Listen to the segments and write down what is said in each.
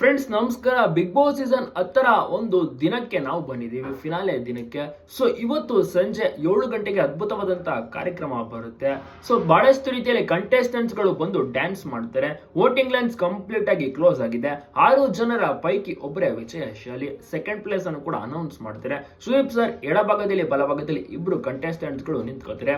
Friends ನಮಸ್ಕಾರ. Big boss season ಹತ್ತರ ಒಂದು ದಿನಕ್ಕೆ ನಾವು ಬಂದಿದ್ದೀವಿ. ಫಿನಾಲೆ ದಿನಕ್ಕೆ. ಸೊ ಇವತ್ತು ಸಂಜೆ ಏಳು ಗಂಟೆಗೆ ಅದ್ಭುತವಾದಂತಹ ಕಾರ್ಯಕ್ರಮ ಬರುತ್ತೆ. ಸೊ ಬಹಳಷ್ಟು ರೀತಿಯಲ್ಲಿ ಕಂಟೆಸ್ಟೆಂಟ್ಸ್ಗಳು ಬಂದು ಡ್ಯಾನ್ಸ್ ಮಾಡ್ತಾರೆ. ವೋಟಿಂಗ್ ಲೈನ್ಸ್ ಕಂಪ್ಲೀಟ್ ಆಗಿ ಕ್ಲೋಸ್ ಆಗಿದೆ. ಆರು ಜನರ ಪೈಕಿ ಒಬ್ಬರೇ ವಿಜಯಶಾಲಿ. ಸೆಕೆಂಡ್ ಪ್ಲೇಸ್ ಅನ್ನು ಕೂಡ ಅನೌನ್ಸ್ ಮಾಡ್ತಾರೆ. ಸುದೀಪ್ ಸರ್ ಎಡಭಾಗದಲ್ಲಿ, ಬಲಭಾಗದಲ್ಲಿ ಇಬ್ರು ಕಂಟೆಸ್ಟೆಂಟ್ಸ್ಗಳು ನಿಂತ್ಕೋತಾರೆ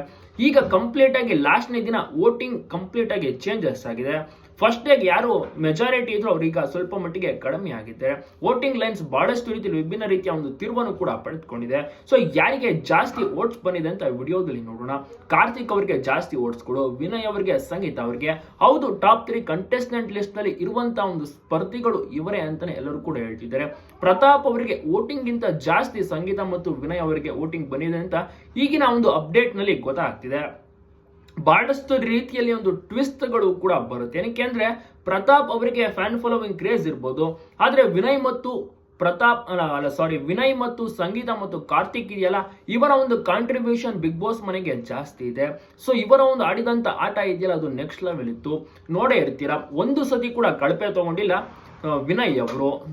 ಈಗ ಕಂಪ್ಲೀಟ್ ಆಗಿ ಲಾಸ್ಟ್ನೇ ದಿನ ವೋಟಿಂಗ್ ಕಂಪ್ಲೀಟ್ ಆಗಿ ಚೇಂಜಸ್ ಆಗಿದೆ. ಫಸ್ಟ್ ಡೇಗೆ ಯಾರು ಮೆಜಾರಿಟಿ ಇದ್ರು ಅವ್ರೀಗ ಸ್ವಲ್ಪ ಮಟ್ಟಿಗೆ ಕಡಿಮೆ ಆಗಿದ್ದಾರೆ. ವೋಟಿಂಗ್ ಲೈನ್ಸ್ ಬಹಳಷ್ಟು ರೀತಿಯಲ್ಲಿ ವಿಭಿನ್ನ ರೀತಿಯ ಒಂದು ತಿರುವನ್ನು ಕೂಡ ಪಡೆದುಕೊಂಡಿದೆ. ಸೊ ಯಾರಿಗೆ ಜಾಸ್ತಿ ಓಟ್ಸ್ ಬಂದಿದೆ ಅಂತ ವಿಡಿಯೋದಲ್ಲಿ ನೋಡೋಣ. ಕಾರ್ತಿಕ್ ಅವರಿಗೆ ಜಾಸ್ತಿ ವೋಟ್ಸ್ಗಳು ವಿನಯ್ ಅವರಿಗೆ, ಸಂಗೀತ ಅವರಿಗೆ. ಹೌದು ಟಾಪ್ ತ್ರೀ ಕಂಟೆಸ್ಟೆಂಟ್ ಲಿಸ್ಟ್ನಲ್ಲಿ ಇರುವಂತಹ ಒಂದು ಸ್ಪರ್ಧಿಗಳು ಇವರೇ ಅಂತಾನೆ ಎಲ್ಲರೂ ಕೂಡ ಹೇಳ್ತಿದ್ದಾರೆ. ಪ್ರತಾಪ್ ಅವರಿಗೆ ವೋಟಿಂಗ್ ಗಿಂತ ಜಾಸ್ತಿ ಸಂಗೀತ ಮತ್ತು ವಿನಯ್ ಅವರಿಗೆ ವೋಟಿಂಗ್ ಬಂದಿದೆ ಅಂತ ಈಗಿನ ಒಂದು ಅಪ್ಡೇಟ್ನಲ್ಲಿ ಗೊತ್ತಾಗ್ತಿದೆ. ಬಹಳಷ್ಟು ರೀತಿಯಲ್ಲಿ ಒಂದು ಟ್ವಿಸ್ಟ್ಗಳು ಕೂಡ ಬರುತ್ತೆ. ಏನಕ್ಕೆ ಅಂದ್ರೆ ಪ್ರತಾಪ್ ಅವರಿಗೆ ಫ್ಯಾನ್ ಫಾಲೋವಿಂಗ್ ಕ್ರೇಜ್ ಇರ್ಬೋದು. ಆದರೆ ವಿನಯ್ ಮತ್ತು ಪ್ರತಾಪ್, ಅಲ್ಲ ಸಾರಿ ವಿನಯ್ ಮತ್ತು ಸಂಗೀತ ಮತ್ತು ಕಾರ್ತಿಕ್ ಇದೆಯಲ್ಲ, ಇವರ ಒಂದು ಕಾಂಟ್ರಿಬ್ಯೂಷನ್ ಬಿಗ್ ಬಾಸ್ ಮನೆಗೆ ಜಾಸ್ತಿ ಇದೆ. ಸೊ ಇವರ ಒಂದು ಆಡಿದಂಥ ಆಟ ಇದೆಯಲ್ಲ, ಅದು ನೆಕ್ಸ್ಟ್ ಲೆವೆಲ್ ಇತ್ತು. ನೋಡೇ ಇರ್ತೀರಾ? ಒಂದು ಸತಿ ಕೂಡ ಕಳಪೆ ತಗೊಂಡಿಲ್ಲ. ವಿನಯ್ ಅವರು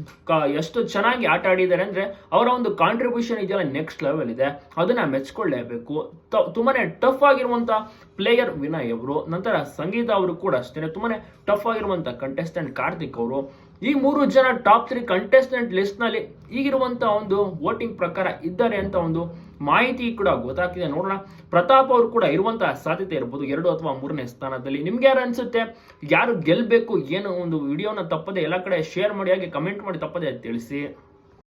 ಎಷ್ಟು ಚೆನ್ನಾಗಿ ಆಟ ಆಡಿದ್ದಾರೆ ಅಂದ್ರೆ ಅವರ ಒಂದು ಕಾಂಟ್ರಿಬ್ಯೂಷನ್ ಇದೆಯಲ್ಲ ನೆಕ್ಸ್ಟ್ ಲೆವೆಲ್ ಇದೆ. ಅದನ್ನ ಮೆಚ್ಕೊಳ್ಳೇಬೇಕು. ತ- ತುಂಬಾನೇ ಟಫ್ ಆಗಿರುವಂತ ಪ್ಲೇಯರ್ ವಿನಯ್ ಅವರು, ನಂತರ ಸಂಗೀತ ಅವರು ಕೂಡ ಅಷ್ಟೇ ತುಂಬಾನೇ ಟಫ್ ಆಗಿರುವಂತ ಕಂಟೆಸ್ಟೆಂಟ್ ಕಾರ್ತಿಕ್ ಅವರು. ಈ ಮೂರು ಜನ ಟಾಪ್ ತ್ರೀ ಕಂಟೆಸ್ಟೆಂಟ್ ಲಿಸ್ಟ್ನಲ್ಲಿ ನಲ್ಲಿ ಈಗಿರುವಂತ ಒಂದು ವೋಟಿಂಗ್ ಪ್ರಕಾರ ಇದ್ದಾರೆ ಅಂತ ಒಂದು ಮಾಹಿತಿ ಕೂಡ ಗೊತ್ತಾಗ್ತಿದೆ. ನೋಡೋಣ. ಪ್ರತಾಪ್ ಅವರು ಕೂಡ ಇರುವಂತಹ ಸಾಧ್ಯತೆ ಇರ್ಬೋದು. ಎರಡು ಅಥವಾ ಮೂರನೇ ಸ್ಥಾನದಲ್ಲಿ. ನಿಮ್ಗೆ ಯಾರು ಅನ್ಸುತ್ತೆ? ಯಾರು ಗೆಲ್ಲಬೇಕು ಏನು ಒಂದು ವಿಡಿಯೋನ ತಪ್ಪದೆ ಎಲ್ಲ ಕಡೆ ಶೇರ್ ಮಾಡಿ, ಹಾಗೆ ಕಮೆಂಟ್ ಮಾಡಿ ತಪ್ಪದೆ ತಿಳಿಸಿ.